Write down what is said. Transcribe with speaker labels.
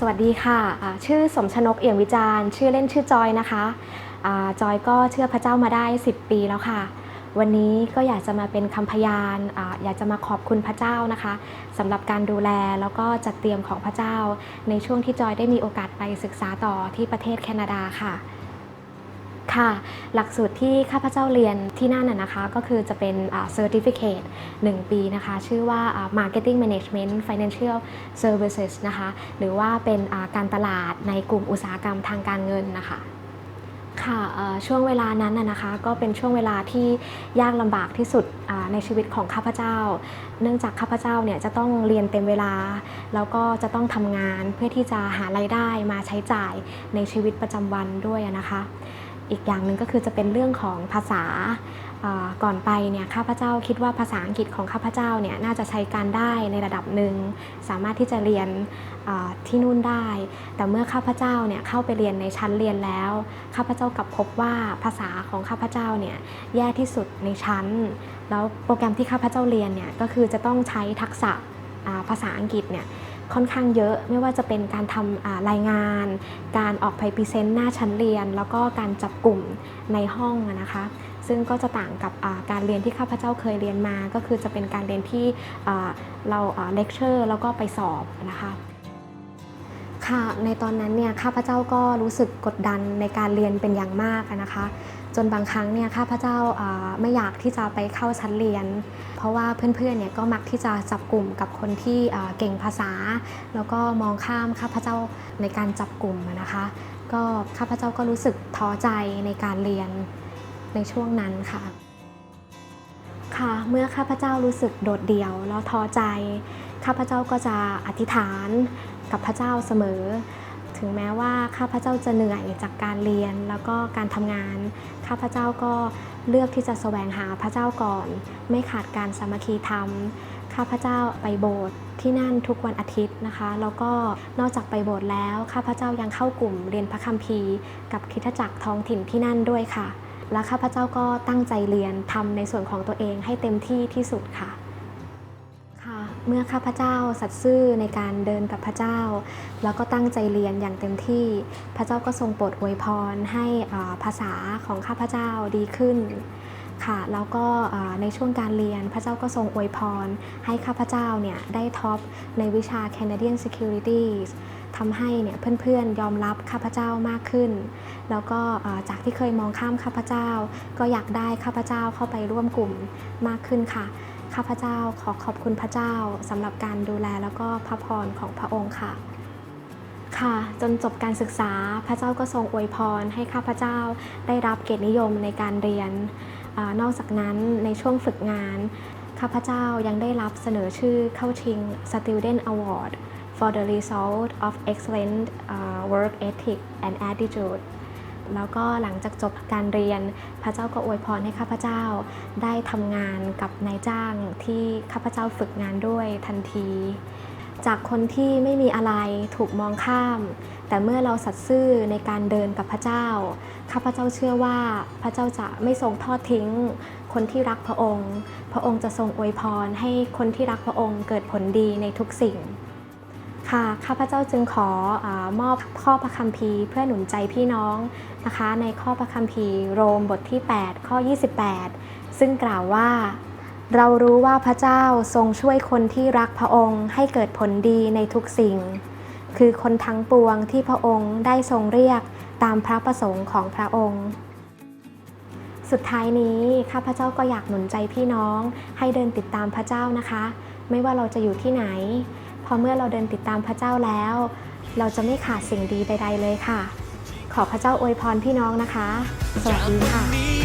Speaker 1: สวัสดีค่ะะชื่อสมชนกเอี่ยมวิจารณ์ ชื่อเล่นชื่อจอยนะคะอ่าจอยก็เชื่อพระเจ้ามาได้ 10 ปีแล้วค่ะ วันนี้ก็อยากจะมาเป็นคำพยานออยากจะมาขอบคุณพระเจ้านะคะสำหรับการดูแลแล้วก็จัดเตรียมของพระเจ้า ในช่วงที่จอยได้มีโอกาสไปศึกษาต่อที่ประเทศแคนาดาค่ะ ค่ะ หลักสูตรที่ข้าพเจ้าเรียนที่นั่นนะคะก็คือจะเป็นอ่า certificate 1 ปีนะคะ ชื่อว่า marketing management financial services นะคะ หรือว่าเป็นการตลาดในกลุ่มอุตสาหกรรมทางการเงินนะคะค่ะช่วงเวลานั้นนะคะก็เป็นช่วงเวลาที่ยากลำบากที่สุดในชีวิตของข้าพเจ้า เนื่องจากข้าพเจ้าเนี่ยจะต้องเรียนเต็มเวลา แล้วก็จะต้องทำงานเพื่อที่จะหารายได้มาใช้จ่ายในชีวิตประจำวันด้วยนะคะ อีกอย่างหนึ่งก็คือจะเป็นเรื่องของภาษาก่อนไปเนี่ยข้าพเจ้าคิดว่าภาษาอังกฤษของข้าพเจ้าเนี่ยน่าจะใช้การได้ในระดับหนึ่งสามารถที่จะเรียนที่นู่นได้ แต่เมื่อข้าพเจ้าเนี่ยเข้าไปเรียนในชั้นเรียนแล้ว ข้าพเจ้ากลับพบว่าภาษาของข้าพเจ้าเนี่ยแย่ที่สุดในชั้น แล้วโปรแกรมที่ข้าพเจ้าเรียนเนี่ยก็คือจะต้องใช้ทักษะภาษาอังกฤษเนี่ย ค่อนข้างเยอะ ไม่ว่าจะเป็นการทำรายงาน การออกไปพรีเซนต์หน้าชั้นเรียน แล้วก็การจับกลุ่มในห้องนะคะซึ่งก็จะต่างกับการเรียนที่ข้าพเจ้าเคยเรียนมา ก็คือจะเป็นการเรียนที่เราเลคเชอร์แล้วก็ไปสอบนะคะค่ะในตอนนั้นเนี่ยข้าพเจ้าก็รู้สึกกดดันในการเรียนเป็นอย่างมากนะคะ จนบางครั้งเนี่ยข้าพเจ้าไม่อยากที่จะไปเข้าชั้นเรียน เพราะว่าเพื่อนๆเนี่ยก็มักที่จะจับกลุ่มกับคนที่เก่งภาษา แล้วก็มองข้ามข้าพเจ้าในการจับกลุ่มนะคะ ก็ข้าพเจ้าก็รู้สึกท้อใจในการเรียนในช่วงนั้นค่ะค่ะเมื่อข้าพเจ้ารู้สึกโดดเดี่ยวแล้วท้อใจ ข้าพเจ้าก็จะอธิษฐานกับพระเจ้าเสมอ ถึงแม้ว่าข้าพเจ้าจะเหนื่อยจากการเรียนแล้วก็การทำงาน ข้าพเจ้าก็เลือกที่จะแสวงหาพระเจ้าก่อน ไม่ขาดการสามัคคีธรรม ข้าพเจ้าไปโบสถ์ที่นั่นทุกวันอาทิตย์นะคะ แล้วก็นอกจากไปโบสถ์แล้ว ข้าพเจ้ายังเข้ากลุ่มเรียนพระคัมภีร์ กับคริสตจักรท้องถิ่นที่นั่นด้วยค่ะ และข้าพเจ้าก็ตั้งใจเรียนทำในส่วนของตัวเองให้เต็มที่ที่สุดค่ะ เมื่อข้าพเจ้าสัตย์ซื่อในการเดินกับพระเจ้า แล้วก็ตั้งใจเรียนอย่างเต็มที่ พระเจ้าก็ทรงโปรดอวยพรให้ภาษาของข้าพเจ้าดีขึ้นค่ะแล้วก็ในช่วงการเรียนพระเจ้าก็ทรงอวยพร ให้ข้าพเจ้าเนี่ยได้ท็อปในวิชา Canadian Securities ทำให้เนี่ยเพื่อนๆยอมรับข้าพเจ้ามากขึ้น แล้วก็จากที่เคยมองข้ามข้าพเจ้า ก็อยากได้ข้าพเจ้าเข้าไปร่วมกลุ่มมากขึ้นค่ะ ข้าพเจ้าขอขอบคุณพระเจ้าสำหรับการดูแลแล้วก็พระพรของพระองค์ค่ะ ค่ะ จนจบการศึกษาพระเจ้าก็ทรงอวยพรให้ข้าพเจ้าได้รับเกียรตินิยมในการเรียนอนอกจากนั้นในช่วงฝึกงานข้าพเจ้ายังได้รับเสนอชื่อเข้าชิง Student Award for the result of excellent uh, work ethic and attitude แล้วก็หลังจากจบการเรียน พระเจ้าก็อวยพรให้ข้าพเจ้า ได้ทำงานกับนายจ้างที่ข้าพเจ้าฝึกงานด้วยทันที จากคนที่ไม่มีอะไรถูกมองข้าม แต่เมื่อเราสัตย์ซื่อในการเดินกับพระเจ้า ข้าพเจ้าเชื่อว่าพระเจ้าจะไม่ทรงทอดทิ้ง คนที่รักพระองค์ พระองค์จะทรงอวยพรให้คนที่รักพระองค์เกิดผลดีในทุกสิ่ง ค่ะข้าพเจ้าจึงขออมอบข้อพระคัมภีร์เพื่อหนุนใจพี่น้องนะคะ ในข้อพระคัมภีร์โรมบทที่ 8 ข้อ 28 ซึ่งกล่าวว่า เรารู้ว่าพระเจ้าทรงช่วยคนที่รักพระองค์ให้เกิดผลดีในทุกสิ่ง คือคนทั้งปวงที่พระองค์ได้ทรงเรียกตามพระประสงค์ของพระองค์สุดท้ายนี้ข้าพเจ้าก็อยากหนุนใจพี่น้องให้เดินติดตามพระเจ้านะคะ ไม่ว่าเราจะอยู่ที่ไหน พอเมื่อเราเดินติดตามพระเจ้าแล้ว เราจะไม่ขาดสิ่งดีใด ๆ เลยค่ะ ขอพระเจ้าอวยพรพี่น้องนะคะ สวัสดีค่ะ